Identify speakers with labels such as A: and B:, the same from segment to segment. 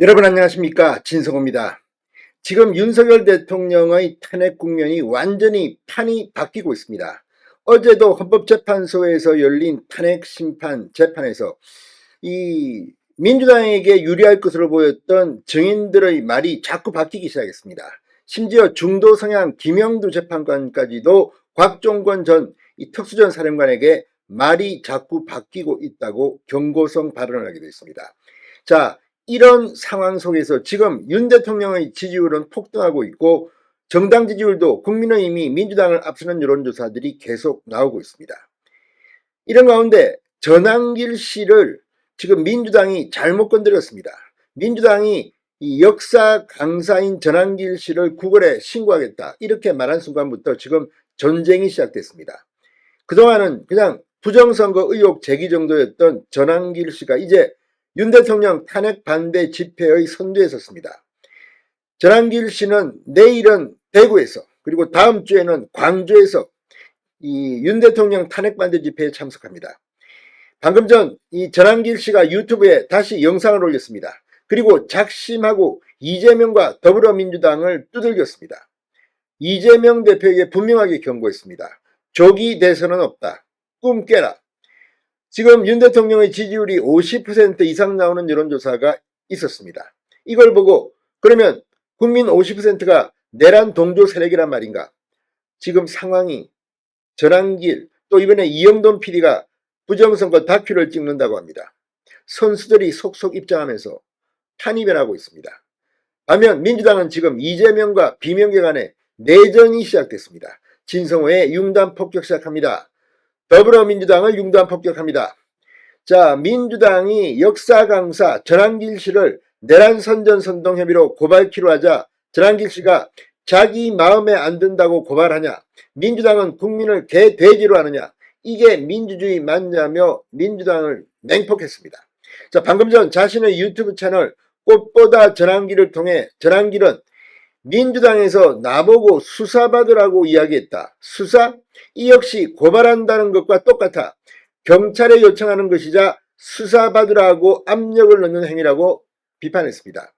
A: 여러분 안녕하십니까 진성호입니다. 지금 윤석열 대통령의 탄핵 국면이 완전히 판이 바뀌고 있습니다. 어제도 헌법재판소에서 열린 탄핵 심판 재판에서 이 민주당에게 유리할 것으로 보였던 증인들의 말이 자꾸 바뀌기 시작했습니다. 심지어 중도 성향 김영두 재판관까지도 곽종건 전 이 특수전 사령관에게 말이 자꾸 바뀌고 있다고 경고성 발언을 하게 됐습니다. 자, 이런 상황 속에서 지금 윤 대통령의 지지율은 폭등하고 있고 정당 지지율도 국민의힘이 민주당을 앞서는 여론조사들이 계속 나오고 있습니다. 이런 가운데 전한길 씨를 지금 민주당이 잘못 건드렸습니다. 민주당이 이 역사 강사인 전한길 씨를 구글에 신고하겠다 이렇게 말한 순간부터 지금 전쟁이 시작됐습니다. 그동안은 그냥 부정선거 의혹 제기 정도였던 전한길 씨가 이제 윤 대통령 탄핵 반대 집회의 선두에 섰습니다. 전한길 씨는 내일은 대구에서 그리고 다음 주에는 광주에서 이 윤 대통령 탄핵 반대 집회에 참석합니다. 방금 전 이 전한길 씨가 유튜브에 다시 영상을 올렸습니다. 그리고 작심하고 이재명과 더불어민주당을 두들겼습니다. 이재명 대표에게 분명하게 경고했습니다. 조기 대선은 없다. 꿈 깨라. 지금 윤 대통령의 지지율이 50% 이상 나오는 여론조사가 있었습니다. 이걸 보고 그러면 국민 50%가 내란 동조 세력이란 말인가? 지금 상황이 전한길 또 이번에 이영돈 PD가 부정선거 다큐를 찍는다고 합니다. 선수들이 속속 입장하면서 판이 변하고 있습니다. 반면 민주당은 지금 이재명과 비명계 간의 내전이 시작됐습니다. 진성호의 융단 폭격 시작합니다. 더불어민주당을 융단 폭격합니다. 자, 민주당이 역사 강사 전한길 씨를 내란 선전 선동 혐의로 고발키로 하자 전한길 씨가 자기 마음에 안 든다고 고발하냐? 민주당은 국민을 개돼지로 하느냐? 이게 민주주의 맞냐며 민주당을 맹폭했습니다. 자, 방금 전 자신의 유튜브 채널 꽃보다 전한길을 통해 전한길은 민주당에서 나보고 수사받으라고 이야기했다. 수사? 이 역시 고발한다는 것과 똑같아 경찰에 요청하는 것이자 수사받으라고 압력을 넣는 행위라고 비판했습니다.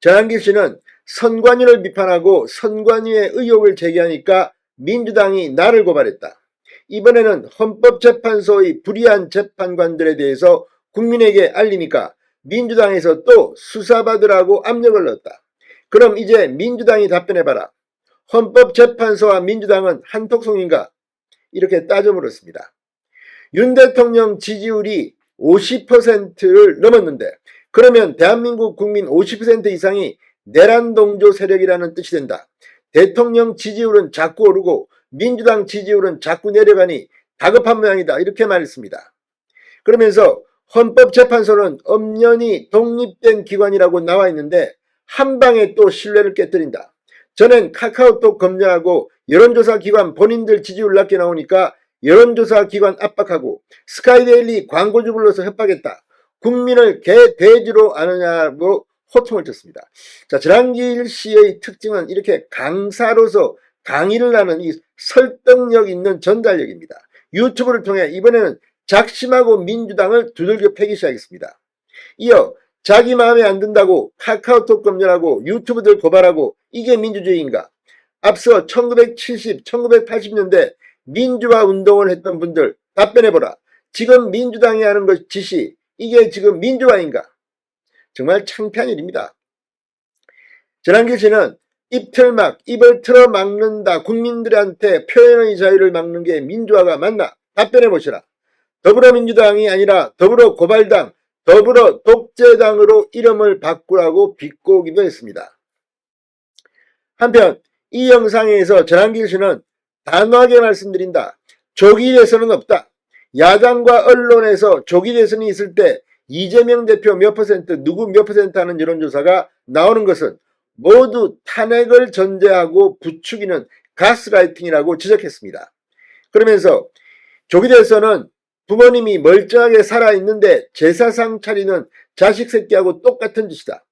A: 전한길 씨는 선관위를 비판하고 선관위의 의혹을 제기하니까 민주당이 나를 고발했다. 이번에는 헌법재판소의 불의한 재판관들에 대해서 국민에게 알리니까 민주당에서 또 수사받으라고 압력을 넣었다. 그럼 이제 민주당이 답변해봐라. 헌법재판소와 민주당은 한톡송인가? 이렇게 따져 물었습니다. 윤 대통령 지지율이 50%를 넘었는데 그러면 대한민국 국민 50% 이상이 내란 동조 세력이라는 뜻이 된다. 대통령 지지율은 자꾸 오르고 민주당 지지율은 자꾸 내려가니 다급한 모양이다. 이렇게 말했습니다. 그러면서 헌법재판소는 엄연히 독립된 기관이라고 나와 있는데 한 방에 또 신뢰를 깨뜨린다. 저는 카카오톡 검증하고 여론조사 기관 본인들 지지율 낮게 나오니까 여론조사 기관 압박하고 스카이데일리 광고주 불러서 협박했다. 국민을 개 돼지로 아느냐고 호통을 쳤습니다. 자, 전한길 씨의 특징은 이렇게 강사로서 강의를 하는 이 설득력 있는 전달력입니다. 유튜브를 통해 이번에는 작심하고 민주당을 두들겨 패기 시작했습니다. 이어 자기 마음에 안 든다고 카카오톡 검열하고 유튜브들 고발하고 이게 민주주의인가? 앞서 1970, 1980년대 민주화 운동을 했던 분들 답변해보라. 지금 민주당이 하는 것 짓이 이게 지금 민주화인가? 정말 창피한 일입니다. 전한길 씨는 입틀막, 입을 틀어 막는다. 국민들한테 표현의 자유를 막는 게 민주화가 맞나? 답변해 보시라. 더불어민주당이 아니라 더불어 고발당, 더불어 독재당으로 이름을 바꾸라고 비꼬기도 했습니다. 한편 이 영상에서 전한길 씨는 단호하게 말씀드린다. 조기 대선은 없다. 야당과 언론에서 조기 대선이 있을 때 이재명 대표 몇 퍼센트, 누구 몇 퍼센트 하는 여론조사가 나오는 것은 모두 탄핵을 전제하고 부추기는 가스라이팅이라고 지적했습니다. 그러면서 조기 대선은 부모님이 멀쩡하게 살아있는데 제사상 차리는 자식 새끼하고 똑같은 짓이다.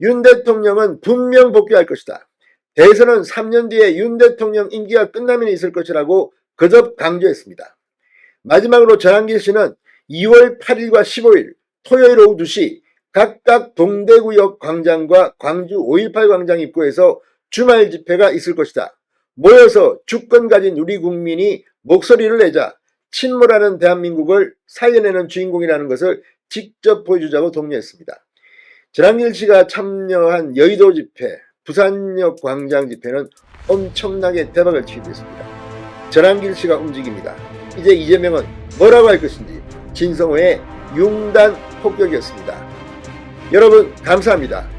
A: 윤 대통령은 분명 복귀할 것이다. 대선은 3년 뒤에 윤 대통령 임기가 끝나면 있을 것이라고 거듭 강조했습니다. 마지막으로 전한길 씨는 2월 8일과 15일 토요일 오후 2시 각각 동대구역 광장과 광주 5.18 광장 입구에서 주말 집회가 있을 것이다. 모여서 주권 가진 우리 국민이 목소리를 내자 침몰하는 대한민국을 살려내는 주인공이라는 것을 직접 보여주자고 독려했습니다. 전한길 씨가 참여한 여의도 집회, 부산역 광장 집회는 엄청나게 대박을 치기도 했습니다. 전한길 씨가 움직입니다. 이제 이재명은 뭐라고 할 것인지 진성호의 융단 폭격이었습니다. 여러분 감사합니다.